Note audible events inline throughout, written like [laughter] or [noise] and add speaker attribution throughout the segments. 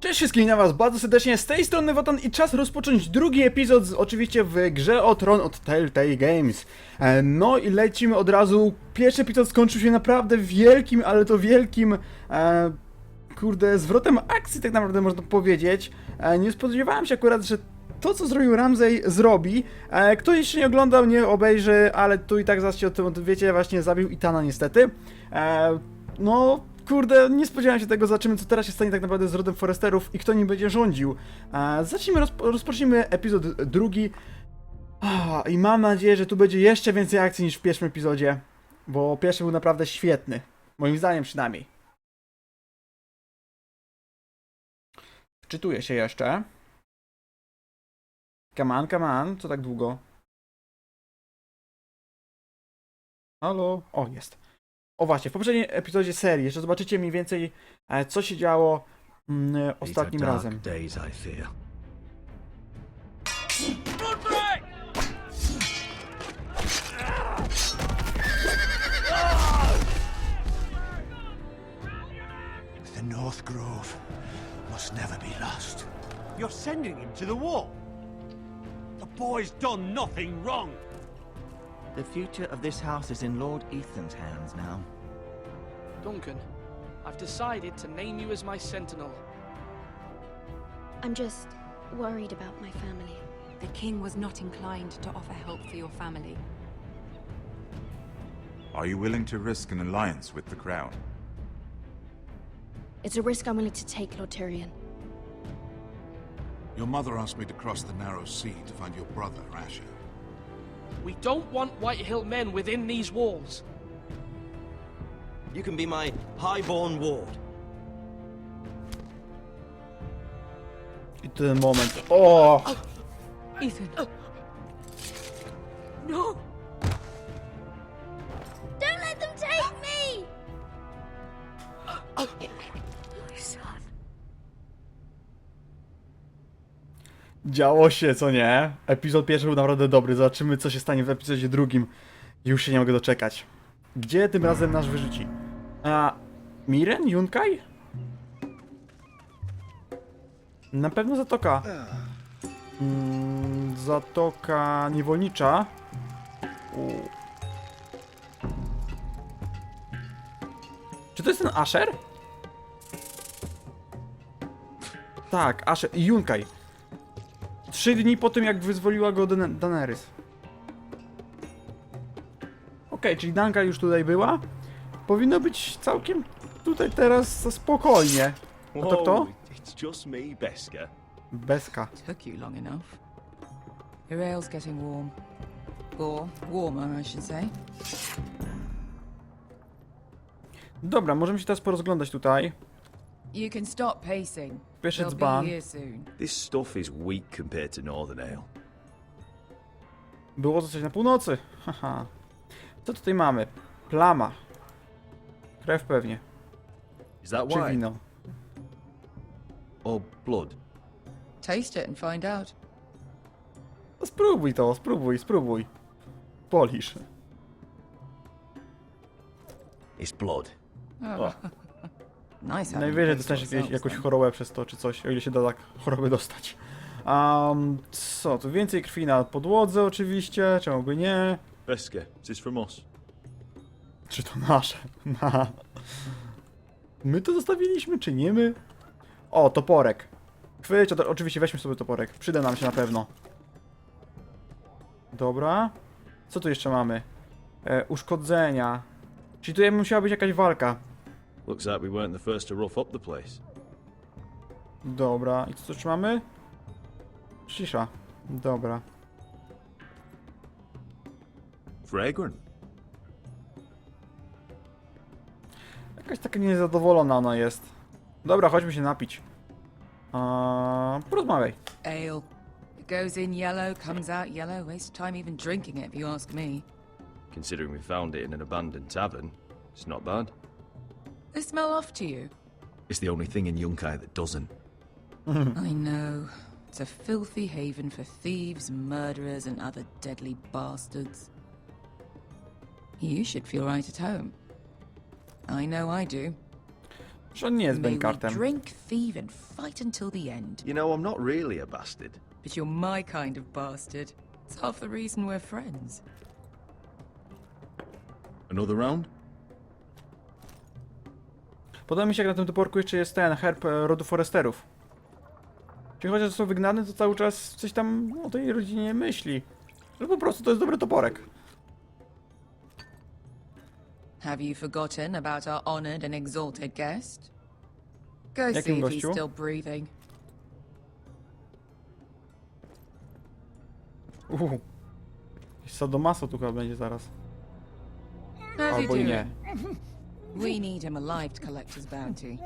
Speaker 1: Cześć wszystkim, na was bardzo serdecznie, z tej strony Wotan i czas rozpocząć drugi epizod, oczywiście w grze o Tron od Telltale Games. E, No i lecimy od razu, pierwszy epizod skończył się naprawdę wielkim, ale to wielkim, e, kurde, zwrotem akcji tak naprawdę można powiedzieć. E, nie spodziewałem się akurat, że to co zrobił Ramsey zrobi. E, kto jeszcze nie oglądał, nie obejrzy, ale tu i tak się o tym wiecie, właśnie zabił Itana niestety. E, no, kurde, nie spodziewałem się tego, zobaczymy co teraz się stanie tak naprawdę z rodem Foresterów i kto nim będzie rządził. E, zacznijmy, rozpo, rozpocznijmy epizod drugi. Ah, I mam nadzieję, że tu będzie jeszcze więcej akcji niż w pierwszym epizodzie, bo pierwszy był naprawdę świetny. Moim zdaniem przynajmniej. Wczytuję się jeszcze. Come on, come on. Co tak długo? Halo? O, jest. O właśnie, w poprzednim epizodzie serii jeszcze zobaczycie mniej więcej, e, co się działo mm,
Speaker 2: are
Speaker 1: ostatnim razem.
Speaker 2: Days, I fear.
Speaker 3: The North Grove must never be lost.
Speaker 4: You're sending him to the war. The boy's done nothing wrong.
Speaker 5: The future of this house is in Lord Ethan's hands now.
Speaker 6: Duncan, I've decided to name you as my sentinel.
Speaker 7: I'm just worried about my family.
Speaker 8: The king was not inclined to offer help for your family.
Speaker 9: Are you willing to risk an alliance with the Crown?
Speaker 7: It's a risk I'm willing to take, Lord Tyrion.
Speaker 3: Your mother asked me to cross the narrow sea to find your brother, Asher.
Speaker 6: We don't want White Whitehill men within these walls.
Speaker 5: You can be my highborn ward.
Speaker 1: I ten moment. O!
Speaker 8: Ethan.
Speaker 7: No! Don't let them take me! My son.
Speaker 1: Działo się, co nie? Epizod pierwszy był naprawdę dobry. Zobaczymy, co się stanie w epizodzie drugim. Już się nie mogę doczekać. Gdzie tym razem nasz wyrzuci? A. Miren? Junkaj? Na pewno zatoka. Mm, zatoka niewolnicza. U. Czy to jest ten Asher? Tak, Asher. i Junkaj. Trzy dni po tym, jak wyzwoliła go Dan Daenerys. Okej, czyli Danka już tutaj była. Powinno być całkiem tutaj teraz spokojnie. A to kto?
Speaker 2: It's just me, Beska.
Speaker 1: Beska.
Speaker 8: Took you long enough. Your ale's getting warm. Or warmer, I should say.
Speaker 1: Dobra, możemy się teraz porozglądać tutaj.
Speaker 8: You can stop pacing.
Speaker 1: Pierwszy
Speaker 8: They'll
Speaker 1: dzban.
Speaker 8: be here soon.
Speaker 2: This stuff is weak compared to Northern Ale.
Speaker 1: Było to coś na północy. Haha. Co tutaj mamy? Plama. Krew pewnie.
Speaker 2: Is that
Speaker 1: Czy
Speaker 2: wine?
Speaker 1: wino.
Speaker 2: Or blood?
Speaker 8: Taste it and find out.
Speaker 1: No spróbuj to, spróbuj, spróbuj. Polisz.
Speaker 2: It's blood.
Speaker 8: Oh. [laughs] nice. having
Speaker 1: Najwyżej
Speaker 8: to
Speaker 1: dostaniesz jakieś,
Speaker 8: ourselves
Speaker 1: jakąś
Speaker 8: then.
Speaker 1: chorobę przez to, czy coś, o ile się da tak choroby dostać. Um, co, tu więcej krwi na podłodze oczywiście, czemu by nie?
Speaker 2: Beska, is this from us?
Speaker 1: Czy to nasze? [laughs] Na. My to zostawiliśmy, czy nie my? O, toporek. Chwyć, oczywiście weźmy sobie toporek. Przyda nam się na pewno. Dobra. Co tu jeszcze mamy? E, uszkodzenia. Czyli tutaj musiała być jakaś walka.
Speaker 2: Looks like we weren't the first to rough up the place.
Speaker 1: Dobra. I co tu jeszcze mamy? Cisza. Dobra.
Speaker 2: Fragrant.
Speaker 1: Jakaś taka niezadowolona ona jest. Dobra, chodźmy się napić. Eee, porozmawiaj.
Speaker 8: Ale. It goes in yellow, comes out yellow. Waste time even drinking it, if you ask me.
Speaker 2: Considering we found it in an abandoned tavern, it's not bad.
Speaker 8: They smell off to you.
Speaker 2: It's the only thing in Yunkai that doesn't. [laughs]
Speaker 8: I know. It's a filthy haven for thieves, murderers, and other deadly bastards. You should feel right at home. I know I do.
Speaker 1: Że on nie jest
Speaker 8: May we
Speaker 1: bękartem.
Speaker 8: drink, thieve, and fight until the end.
Speaker 2: You know, I'm not really a bastard.
Speaker 8: But you're my kind of bastard. It's half the reason we're friends.
Speaker 2: Another round?
Speaker 1: Podoba mi się, jak na tym toporku jeszcze jest ten herb e, rodu Foresterów. Czyli chociaż został wygnany, to cały czas coś tam o tej rodzinie myśli. Że po prostu to jest dobry toporek.
Speaker 8: Have you forgotten about our honored and exalted guest? Go
Speaker 1: Jakim
Speaker 8: see if he's still breathing.
Speaker 1: Uhu. Jakiś Sadomaso tu chyba będzie zaraz.
Speaker 8: How's he
Speaker 1: Albo i
Speaker 8: doing?
Speaker 1: nie. [laughs]
Speaker 8: We need him alive to collect his bounty.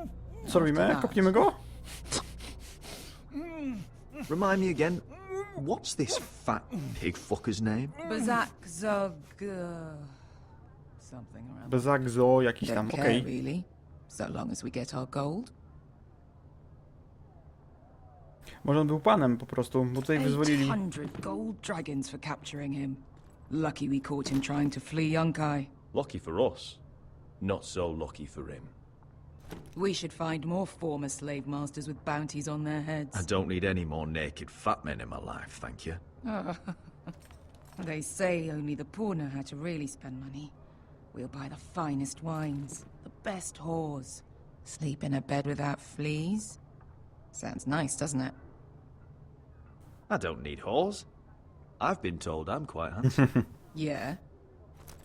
Speaker 1: Co robimy? Kopniemy go?
Speaker 2: Remind me again, what's this fat pig fucker's name?
Speaker 8: Bazak Zog... uh, something around
Speaker 1: Bezagzo jakiś tam,
Speaker 8: Don't
Speaker 1: okej.
Speaker 8: care, really. So long as we get our gold.
Speaker 1: Może on był panem po prostu, bo tutaj wyzwolili.
Speaker 8: 800 gold dragons for capturing him. Lucky we caught him trying to flee Yunkai.
Speaker 2: Lucky for us, not so lucky for him.
Speaker 8: We should find more former slave masters with bounties on their heads.
Speaker 2: I
Speaker 8: heads.
Speaker 2: don't need any more naked fat men in my life, thank you. [laughs]
Speaker 8: They say only the poor know how to really spend money. We'll buy the finest wines, the best whores, sleep in a bed without fleas. Sounds nice, doesn't it?
Speaker 2: I don't need whores. I've been told I'm quite [laughs] handsome.
Speaker 8: Yeah.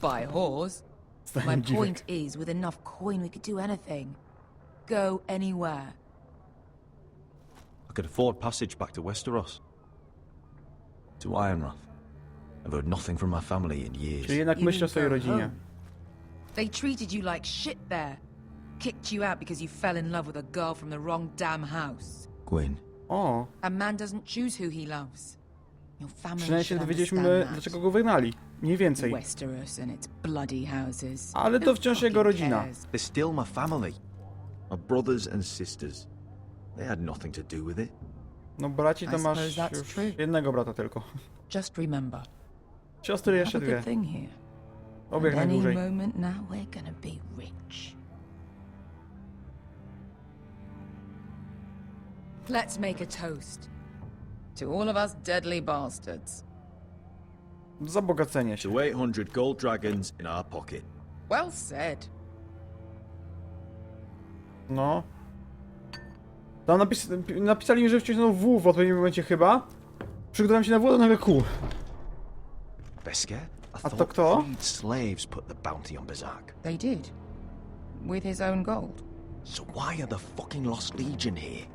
Speaker 8: Buy whores. My point is, with enough coin, we could do anything. Go anywhere.
Speaker 2: I could afford passage back to Westeros. To Ironrath. I've heard nothing from my family in years.
Speaker 1: Czyli jednak myślę o swojej rodzinie.
Speaker 8: home? They treated you like shit there. Kicked you out because you fell in love with a girl from the wrong damn house.
Speaker 2: Gwyn,
Speaker 1: O,
Speaker 8: A man doesn't choose who he loves. Your family
Speaker 1: przynajmniej się
Speaker 8: should
Speaker 1: dowiedzieliśmy,
Speaker 8: understand
Speaker 1: dlaczego go wygnali. Mniej więcej.
Speaker 8: Westeros and its bloody houses.
Speaker 1: Ale to
Speaker 8: Who
Speaker 1: wciąż jego
Speaker 8: fucking
Speaker 1: rodzina.
Speaker 8: cares?
Speaker 2: they're still my family. My brothers and sisters. They had nothing to do with it.
Speaker 1: No braci to
Speaker 8: I
Speaker 1: masz
Speaker 8: suppose that's
Speaker 1: już
Speaker 8: true.
Speaker 1: jednego brata tylko.
Speaker 8: Just remember,
Speaker 1: Siostry
Speaker 8: have
Speaker 1: jeszcze
Speaker 8: a
Speaker 1: dwie.
Speaker 8: good thing here.
Speaker 1: Obieg
Speaker 8: Any
Speaker 1: najdłużej.
Speaker 8: moment now, we're gonna be rich. Let's make a toast to all of us deadly bastards.
Speaker 1: Zabogacenie się.
Speaker 2: To 800 gold dragons in our pocket.
Speaker 8: Well said.
Speaker 1: No. Tam napis napisali mi, że wcisnął W w odpowiednim momencie chyba. Przygotowałem się na W, a nagle Q.
Speaker 2: Beskar? I
Speaker 1: A to
Speaker 2: thought
Speaker 1: kto?
Speaker 2: freed slaves put the bounty on Bazak.
Speaker 8: They did. With his own gold.
Speaker 2: So why are the fucking Lost Legion here?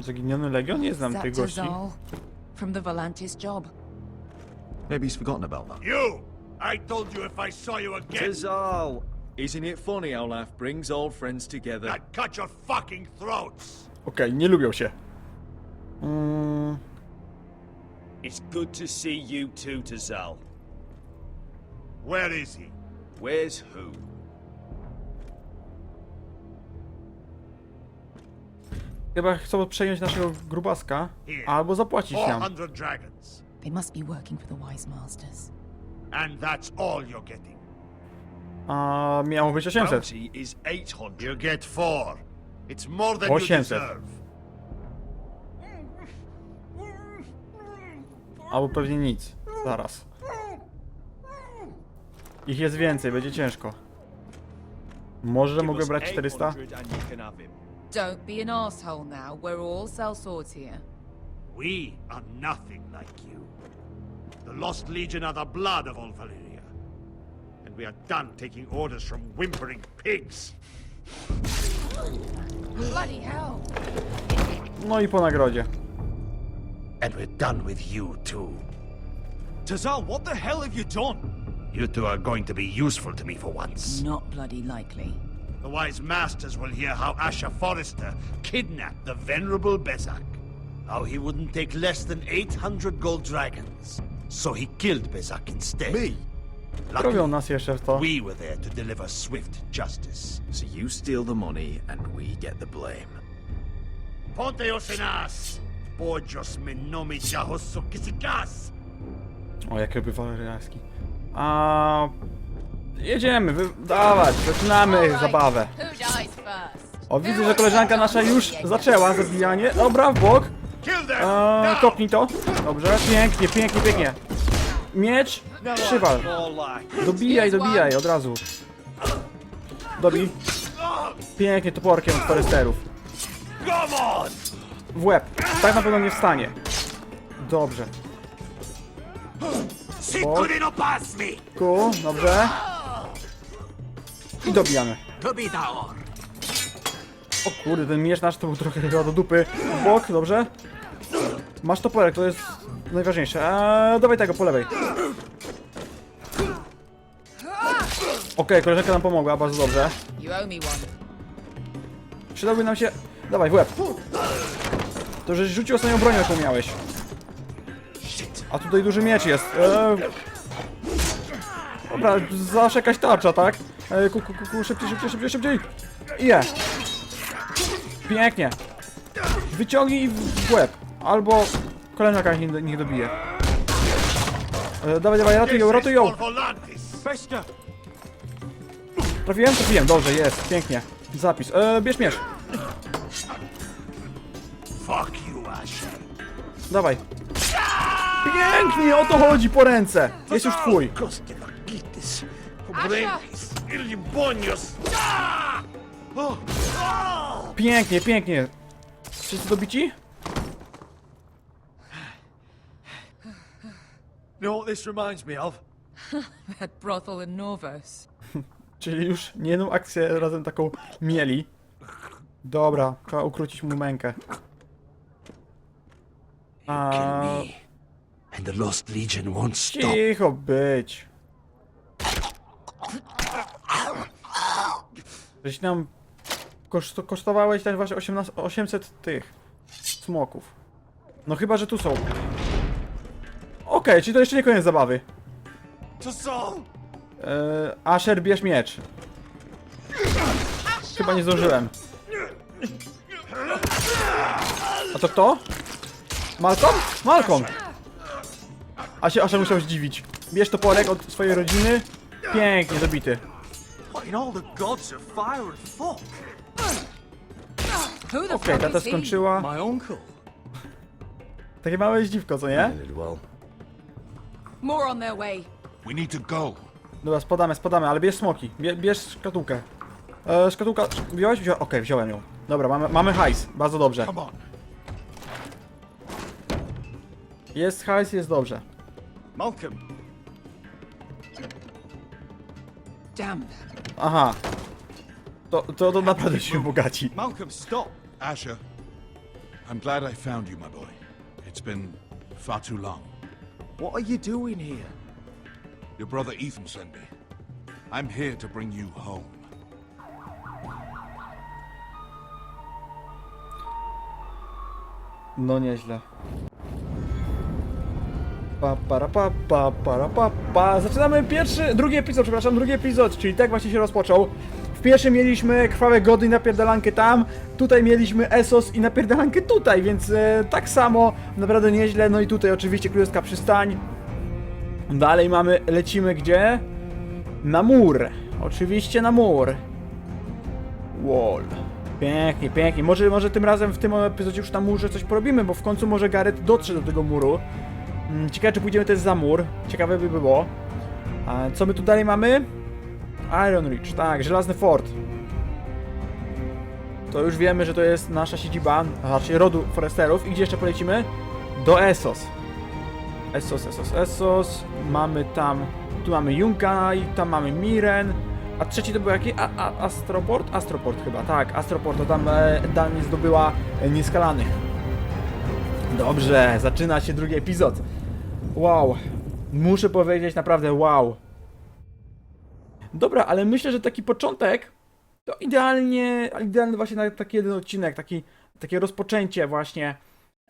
Speaker 1: Zaginiony Legion? Nie znam tych gości.
Speaker 8: Zatazal from the Volantis job.
Speaker 2: Maybe he's forgotten about that.
Speaker 4: You! I told you if I saw you again,
Speaker 2: Tizal! Isn't it funny how life brings old friends together?
Speaker 4: I'd cut your fucking throats!
Speaker 1: Okej, nie lubią się. Mm,
Speaker 10: It's good to see you too, Tazal.
Speaker 4: Where is he?
Speaker 10: Where's who?
Speaker 1: chyba chcą przejąć naszego grubaska. Albo zapłacić nam.
Speaker 4: 400 dragons.
Speaker 8: They must be working for the Wise Masters.
Speaker 4: And that's all you're getting.
Speaker 1: A miało być 800.
Speaker 10: Bounty is 800.
Speaker 4: You get four. It's more than you
Speaker 1: 800.
Speaker 4: deserve.
Speaker 1: Albo pewnie nic. Zaraz. Ich jest więcej, będzie ciężko. Może
Speaker 10: Give
Speaker 1: mogę brać 400?
Speaker 10: 800 and you can have him.
Speaker 8: Don't be an asshole now. We're all sellswords here.
Speaker 4: We are nothing like you. The Lost Legion are the blood of all Valyria. And we are done taking orders from whimpering pigs.
Speaker 8: Bloody hell!
Speaker 1: No i po nagrodzie.
Speaker 4: And we're done with you too.
Speaker 10: Tazal, what the hell have you done?
Speaker 4: You two are going to be useful to me for once.
Speaker 8: Not bloody likely.
Speaker 4: The wise masters will hear how Asher Forrester kidnapped the venerable Bezak. How he wouldn't take less than 800 gold dragons. So he killed Bezak instead.
Speaker 2: Me?
Speaker 1: Robią
Speaker 4: Luckily,
Speaker 1: nas jeszcze w to.
Speaker 4: we were there to deliver swift justice.
Speaker 2: So you steal the money and we get the blame.
Speaker 4: Ponteos en as! Bojos me nomi jahosso kisikas!
Speaker 1: O, jakie by waleriański. A jedziemy, wy... dawać, zaczynamy zabawę. O, widzę, że koleżanka nasza już zaczęła zabijanie. Dobra, w bok. Eee, kopnij to. Dobrze, pięknie, pięknie, pięknie. Miecz, przywal. Dobijaj, dobijaj, od razu. Dobij. Pięknie toporkiem od foresterów. W łeb. Tak na pewno nie wstanie. Dobrze. Ku, dobrze. I dobijamy. O kurde, ten miecz nasz to był trochę chyba do dupy. W bok, dobrze. Masz toporek, to jest najważniejsze. Eee, dawaj tego po lewej. Okej, koleżanka nam pomogła, bardzo dobrze.
Speaker 8: You owe me one.
Speaker 1: Przydałby nam się... Dawaj, w łeb. To, żeś rzucił ostatnią broń, jaką miałeś. A tutaj duży miecz jest. Eee... Dobra, zawsze jakaś tarcza, tak? Eee, ku, ku, ku, szybciej, szybciej, szybciej, szybciej. I je. Pięknie. Wyciągnij w łeb. Albo koleżanka niech, niech dobije. Eee, dawaj, dawaj, ratuj ją, ratuj ją. Trafiłem? Trafiłem, dobrze, jest, pięknie. Zapis. Eee, bierz miecz.
Speaker 4: Fuck you, Asher.
Speaker 1: Dawaj. Pięknie, o to chodzi, po ręce. Jest już twój. Pięknie, pięknie. Wszyscy dobici?
Speaker 2: Know what this reminds me of? [laughs]
Speaker 8: That brothel in Novus. [laughs]
Speaker 1: Czyli już nie jedną akcję razem taką mieli. Dobra, trzeba ukrócić mu mękę. A,
Speaker 4: Kill me. And the Lost Legion won't stop.
Speaker 1: cicho być. Żeś nam koszt, kosztowałeś ten właśnie 18, 800 tych smoków. No chyba, że tu są. Okej, czyli to jeszcze nie koniec zabawy.
Speaker 2: To Saul!
Speaker 1: Eee, Asher, bierz miecz. Chyba nie zdążyłem. A to kto? Malcolm? Malcolm! A się Asher musiał zdziwić. Bierz toporek od swojej rodziny. Pięknie,
Speaker 2: the
Speaker 1: Okej,
Speaker 8: fuck
Speaker 1: tata skończyła. Takie małe zdziwko, co nie?
Speaker 2: Did well.
Speaker 8: More on their way.
Speaker 3: We need to go.
Speaker 1: Dobra, spadamy, spadamy, ale bierz smoki. Bie, bierz szkatułkę. E, szkatułka. Wziąłeś? Wzią... Okej, wziąłem ją. Dobra, mamy, mamy hajs. Bardzo dobrze. Jest hajs, jest dobrze.
Speaker 2: Malcolm.
Speaker 8: Damn.
Speaker 1: Aha. To, to, to naprawdę się bogaci.
Speaker 2: Malcolm, stop!
Speaker 3: Asher, I'm glad I found you, my boy. It's been far too long.
Speaker 2: What are you doing here?
Speaker 3: Your brother Ethan sent me. I'm here to bring you home.
Speaker 1: No nieźle. Pa, para, pa, pa, para, pa, pa. Zaczynamy pierwszy, drugi epizod, przepraszam, drugi epizod, czyli tak właśnie się rozpoczął. W pierwszym mieliśmy krwawe gody i napierdalankę tam, tutaj mieliśmy Esos i napierdalankę tutaj, więc e, tak samo, naprawdę nieźle. No i tutaj oczywiście królewska przystań. Dalej mamy, lecimy gdzie? Na mur. Oczywiście na mur. Wall. Pięknie, pięknie. Może, może tym razem w tym epizodzie już na murze coś porobimy, bo w końcu może Gareth dotrze do tego muru. Mm, Ciekawe, czy pójdziemy też za mur. Ciekawe by było. Co my tu dalej mamy? Iron Ridge, tak, żelazny fort. To już wiemy, że to jest nasza siedziba, raczej rodu foresterów. I gdzie jeszcze polecimy? Do Essos. Essos, Essos, Essos. Mamy tam, tu mamy Junka i tam mamy Miren. A trzeci to był jaki? A, a, Astroport? Astroport chyba, tak, Astroport, to tam e, zdobyła e, nieskalanych. Dobrze, zaczyna się drugi epizod. Wow, muszę powiedzieć naprawdę wow. Dobra, ale myślę, że taki początek to idealnie, idealny właśnie na taki jeden odcinek, taki, takie rozpoczęcie właśnie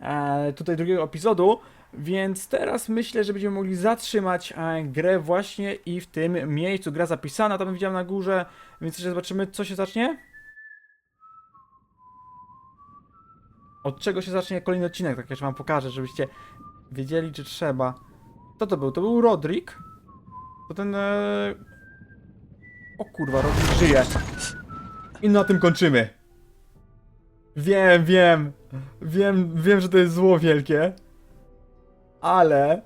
Speaker 1: e, tutaj drugiego epizodu, więc teraz myślę, że będziemy mogli zatrzymać e, grę właśnie i w tym miejscu. Gra zapisana, tam widziałem na górze, więc jeszcze zobaczymy co się zacznie. Od czego się zacznie kolejny odcinek, tak jeszcze wam pokażę, żebyście wiedzieli czy trzeba. Kto to był? To był Rodrik? To ten... E... O kurwa, Rodrik żyje. I na tym kończymy. Wiem, wiem. Wiem, wiem, że to jest zło wielkie. Ale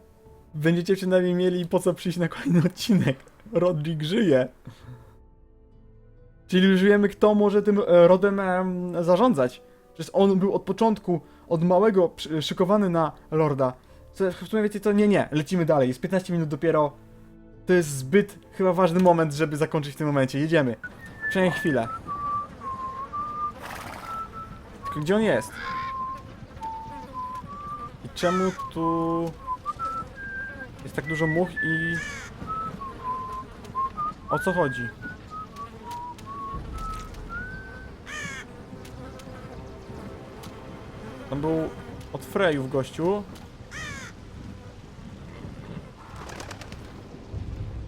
Speaker 1: będziecie przynajmniej mieli po co przyjść na kolejny odcinek. Rodrik żyje. Czyli już wiemy, kto może tym e, rodem em, zarządzać. Przecież on był od początku, od małego, szykowany na Lorda. W sumie wiecie co? Nie, nie, lecimy dalej. Jest 15 minut dopiero. To jest zbyt chyba ważny moment, żeby zakończyć w tym momencie. Jedziemy. Przynajmniej chwilę. Tylko Gdzie on jest? I czemu tu jest tak dużo much i o co chodzi? Tam był od Frejów gościu.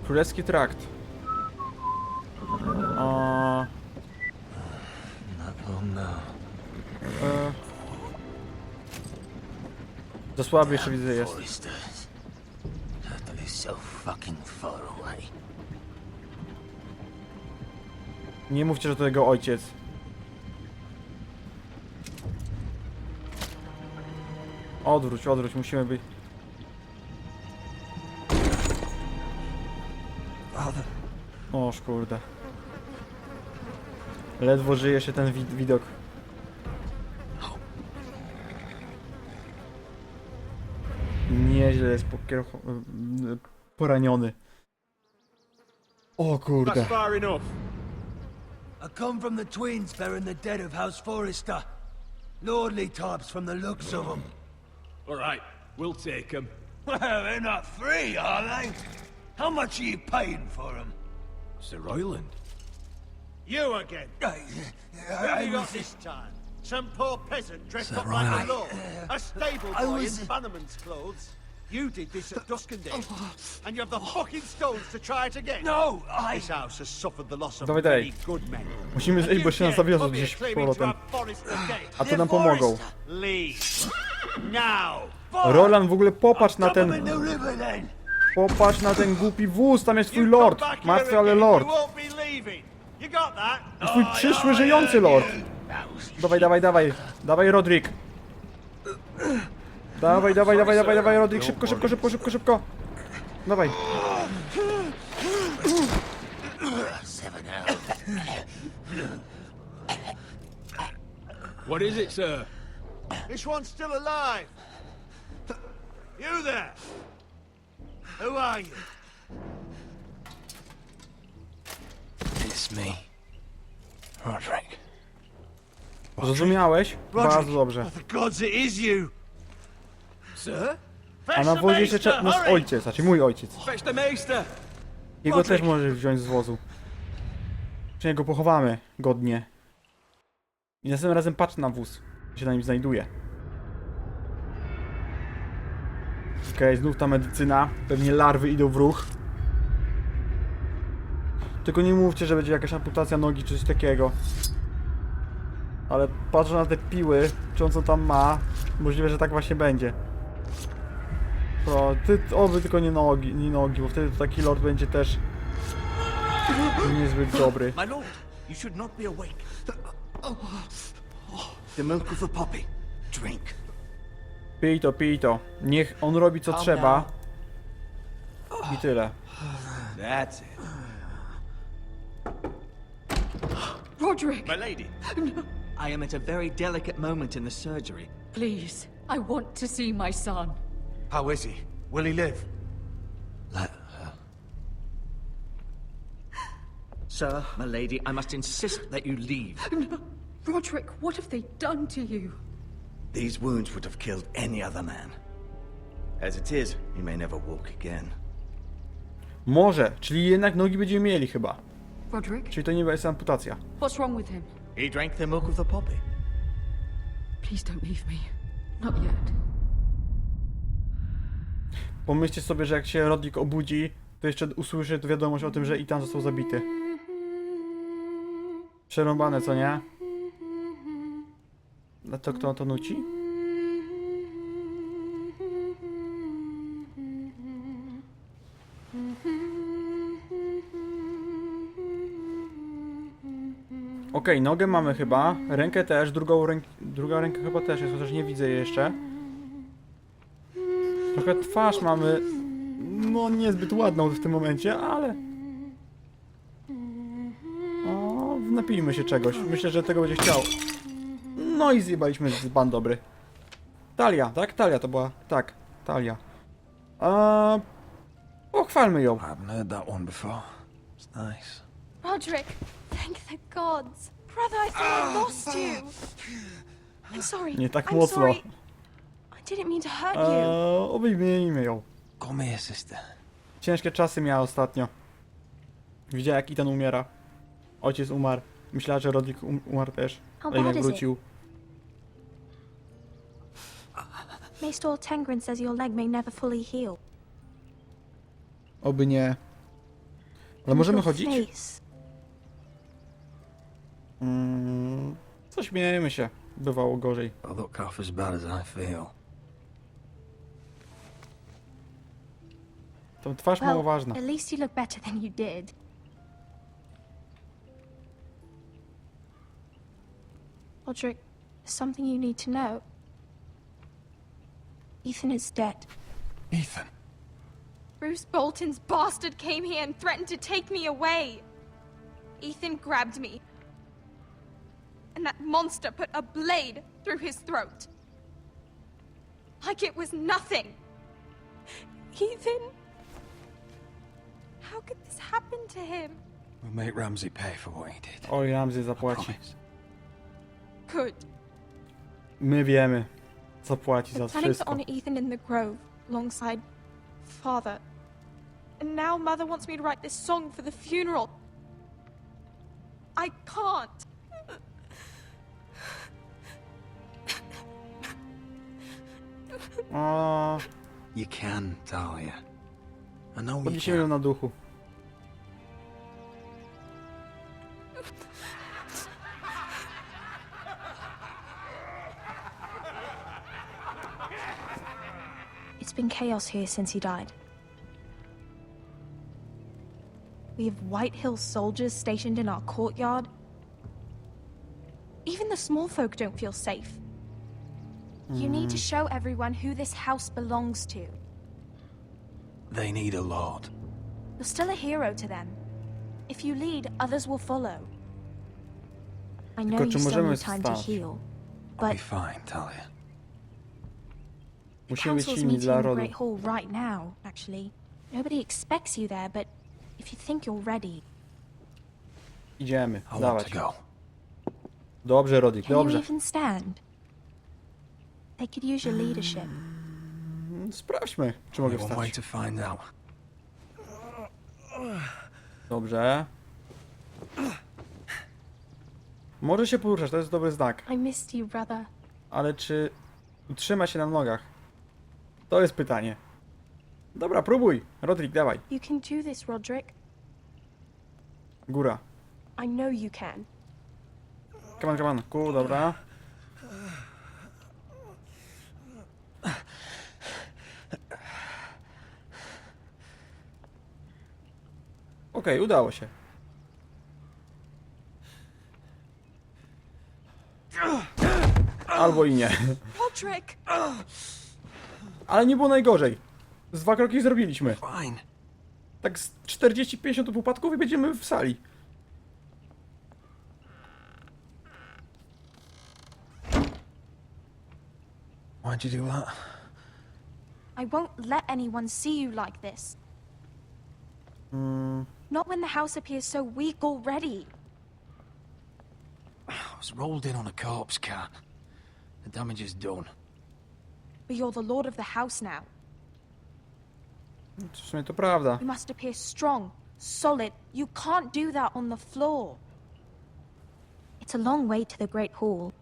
Speaker 1: Królewski trakt.
Speaker 2: Now.
Speaker 1: E... Za słaby jeszcze widzę jest. Nie mówcie, że to jego ojciec. Odwróć, odwróć, musimy być. Oż kurde. Ledwo żyje się ten wid widok. Nieźle jest poraniony. O kurde.
Speaker 10: I come from the twins bearing the dead of House Forrester. Lordly types from the looks of them.
Speaker 11: All right, we'll take. [laughs]
Speaker 10: Well, they're not free, are they? How much are you paying for them?
Speaker 2: Sir Royland.
Speaker 4: You again.
Speaker 10: I,
Speaker 4: Who have you got this time? Some poor peasant dressed up like a lord. A stable
Speaker 10: I
Speaker 4: boy
Speaker 10: was-
Speaker 4: in Bannerman's clothes. You did this at Duskendale. and you have the fucking stones to try it again.
Speaker 10: No, I...
Speaker 4: This house has suffered the loss of
Speaker 1: Dawaj,
Speaker 4: many good men.
Speaker 1: Musimy
Speaker 4: And
Speaker 1: zejść, bo się nas zawiozą gdzieś z powrotem. A to nam pomogą.
Speaker 4: Leave. Now.
Speaker 1: Roland, w ogóle popatrz na ten...
Speaker 10: river then.
Speaker 1: Popatrz na ten głupi wóz, tam jest twój lord. Martwy, ale lord.
Speaker 4: That?
Speaker 1: Twój przyszły, żyjący lord. Dawaj, dawaj, dawaj. Dawaj, Rodrik. Dawaj, dawaj, dawaj, dawaj, dawaj, Rodrik. Szybko, szybko, szybko, szybko, szybko. Dawaj.
Speaker 11: What is it, sir?
Speaker 4: This one's still alive. You there? Who are you?
Speaker 2: It's me. Roderick.
Speaker 1: Zrozumiałeś? Bardzo dobrze.
Speaker 4: The gods, it is you.
Speaker 11: Sir?
Speaker 1: A na wozie jeszcze cze- nasz ojciec, znaczy mój ojciec.
Speaker 11: Fetch the maester!
Speaker 1: Jego też możesz wziąć z wozu. Czy go pochowamy godnie. I następnym razem patrz na wóz, co się na nim znajduje. Okej, znów ta medycyna. Pewnie larwy idą w ruch. Tylko nie mówcie, że będzie jakaś amputacja nogi czy coś takiego. Ale patrzę na te piły, czy on co tam ma. Możliwe, że tak właśnie będzie. To, ty, oby tylko nie nogi, nie nogi, bo wtedy to taki lord będzie też niezbyt dobry.
Speaker 5: My lord, you should not be awake. The milk of the poppy. Drink.
Speaker 1: Pij to, pij to. Niech on robi co trzeba. I tyle.
Speaker 5: That's it.
Speaker 8: Roderick,
Speaker 5: My lady. I am at a very delicate moment in the surgery.
Speaker 8: please. I want to see my son.
Speaker 4: How is he? Will he live?
Speaker 5: Let her. Sir, my lady, I must insist that you leave.
Speaker 8: No, Roderick, what have they done to you?
Speaker 5: These wounds would have killed any other man. As it is, he may never walk again.
Speaker 1: Może, czyli jednak nogi będziemy mieli chyba.
Speaker 8: Roderick,
Speaker 1: Czyli to nie jest amputacja.
Speaker 8: what's wrong with him?
Speaker 5: He drank the milk of the poppy.
Speaker 8: Please don't leave me. Not yet.
Speaker 1: Pomyślcie sobie, że jak się Rodrik obudzi, to jeszcze usłyszy wiadomość o tym, że Ethan został zabity. Przerąbane, co nie? A to kto to nuci? Ok, Okej, nogę mamy chyba, rękę też, drugą ręk... druga ręka chyba też jest, chociaż nie widzę jej jeszcze. Trochę twarz mamy, no niezbyt ładną w tym momencie, ale... O, napijmy się czegoś, myślę, że tego będzie chciał. No i zjebaliśmy z ban dobry. Talia, tak? Talia to była, tak, Talia. A... Pochwalmy ją.
Speaker 2: I haven't heard that one before. It's nice.
Speaker 7: Roderick, thank the gods. Brother, I thought I lost you. I'm sorry.
Speaker 1: Nie tak
Speaker 7: I'm
Speaker 1: mocno.
Speaker 7: sorry. I didn't mean to hurt you.
Speaker 1: Eee, obejmijmy ją.
Speaker 2: Come here, sister.
Speaker 1: Ciężkie czasy miała ostatnio. Widziała jak Ethan umiera. Ojciec umarł. Myślała, że Rodrik um umarł też.
Speaker 7: How
Speaker 1: Ale jednak
Speaker 7: bad is it?
Speaker 1: wrócił.
Speaker 7: Maester Tengrin says your leg may never fully heal.
Speaker 1: Oby nie. Ale możemy
Speaker 7: Your
Speaker 1: chodzić?
Speaker 7: face.
Speaker 1: Mm, co śmiejemy się. Bywało gorzej.
Speaker 2: I look half as bad as I feel.
Speaker 1: Tą twarz mało
Speaker 7: Well,
Speaker 1: ważna.
Speaker 7: at least you look better than you did. Roderick, there's something you need to know. Ethan is dead.
Speaker 2: Ethan.
Speaker 12: Bruce Bolton's bastard came here and threatened to take me away. Ethan grabbed me. And that monster put a blade through his throat. Like it was nothing. Ethan? How could this happen to him?
Speaker 2: We'll make Ramsey pay for what he did.
Speaker 1: Oh, Oj, Ramsey
Speaker 2: I
Speaker 1: zapłaci.
Speaker 2: promise.
Speaker 12: Good.
Speaker 1: My wiemy. Zapłaci za
Speaker 12: I'm planning to
Speaker 1: wszystko.
Speaker 12: honor Ethan in the grove alongside father. And now mother wants me to write this song for the funeral. I can't.
Speaker 1: O,
Speaker 2: You can, Talia. I know you
Speaker 1: podniesiemy ją
Speaker 2: can.
Speaker 1: na duchu.
Speaker 7: Been chaos here since he died.
Speaker 12: We have White Hill soldiers stationed in our courtyard. Even the small folk don't feel safe.
Speaker 7: You need to hmm. show everyone who this house belongs to.
Speaker 2: They need a lord.
Speaker 7: You're still a hero to them. If you lead, others will follow. I know
Speaker 1: Tylko
Speaker 7: you still
Speaker 1: możemy
Speaker 7: need time to
Speaker 1: wstać?
Speaker 7: heal,
Speaker 2: I'll
Speaker 7: but
Speaker 2: be fine, Talia.
Speaker 1: Musimy być
Speaker 7: council's
Speaker 1: silni
Speaker 7: meeting
Speaker 1: dla
Speaker 7: in the
Speaker 1: rodu.
Speaker 7: Great Hall right now, actually. Nobody expects you there, but if you think you're ready,
Speaker 1: Idziemy.
Speaker 2: I want
Speaker 1: Dawać.
Speaker 2: to go.
Speaker 1: Dobrze, Rodrik,
Speaker 7: can you
Speaker 1: dobrze.
Speaker 7: even stand? They could use your leadership.
Speaker 1: Sprawdźmy, czy mogę
Speaker 2: Only one way
Speaker 1: wstać.
Speaker 2: to find out.
Speaker 1: Dobrze. Może się poruszać, to jest dobry znak.
Speaker 7: I missed you, brother.
Speaker 1: Ale czy utrzyma się na nogach? To jest pytanie. Dobra, próbuj. Rodrik, dawaj.
Speaker 7: You can do this, Roderick.
Speaker 1: Góra.
Speaker 7: I know you can.
Speaker 1: Come on, come on. Ku, dobra. Okej, udało się. Albo i nie.
Speaker 12: Roderick! [laughs]
Speaker 1: Ale nie było najgorzej. Z dwa kroki zrobiliśmy.
Speaker 2: Fine.
Speaker 1: Tak z 40-50 upadków i będziemy w sali.
Speaker 2: Why'd you do that?
Speaker 7: I won't let anyone see you like this.
Speaker 1: Mm,
Speaker 7: Not when the house appears so weak already.
Speaker 2: I was rolled in on a corpse cart. The damage is done.
Speaker 7: But you're the lord of the house now.
Speaker 1: w sumie to prawda.
Speaker 7: You must appear strong, solid. You can't do that on the floor. It's a long way to the Great Hall.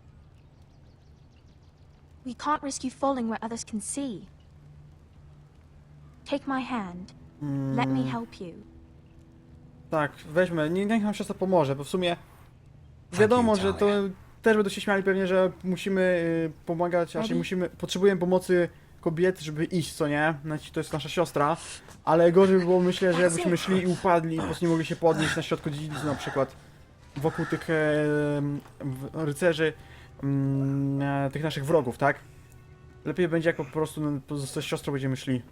Speaker 7: We can't risk you falling where others can see. Take my hand. Let me help you.
Speaker 1: Tak, weźmy, nie- niech nam siostra pomoże, bo w sumie wiadomo,
Speaker 2: you,
Speaker 1: że to. Też będą się śmiali pewnie, że musimy y, pomagać, a
Speaker 7: Ready?
Speaker 1: musimy, potrzebujemy pomocy kobiety, żeby iść, co nie? Znaczy, to jest nasza siostra, ale gorzej by było, myślę, że jakbyśmy szli i upadli i po prostu nie mogli się podnieść na środku dziedzinicy na przykład. wokół tych e, w- rycerzy, mm, e, tych naszych wrogów, tak? Lepiej będzie, jak po prostu no, ze siostrą będziemy szli.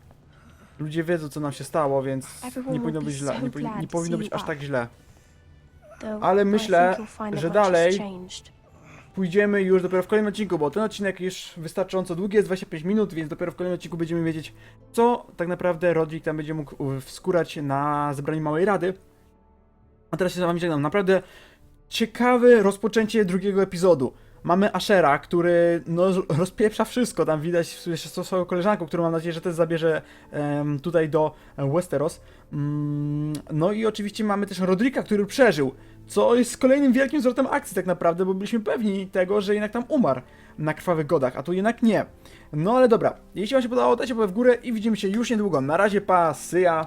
Speaker 1: Ludzie wiedzą, co nam się stało, więc nie powinno być źle. Nie, nie powinno być aż tak źle. Ale myślę, że dalej. Pójdziemy już dopiero w kolejnym odcinku, bo ten odcinek już wystarczająco długi, jest 25 minut, więc dopiero w kolejnym odcinku będziemy wiedzieć, co tak naprawdę Rodrik tam będzie mógł u, wskórać na zebraniu Małej Rady. A teraz się z wami żegnam. Naprawdę ciekawe rozpoczęcie drugiego epizodu. Mamy Ashera, który no, rozpieprza wszystko, tam widać jeszcze swoją koleżanką, którą mam nadzieję, że też zabierze em, tutaj do Westeros. Mm, no i oczywiście mamy też Rodrika, który przeżył, co jest kolejnym wielkim zwrotem akcji tak naprawdę, bo byliśmy pewni tego, że jednak tam umarł na krwawych godach, a tu jednak nie. No ale dobra, jeśli wam się podobało, dajcie łapę w górę i widzimy się już niedługo. Na razie, pa, syja.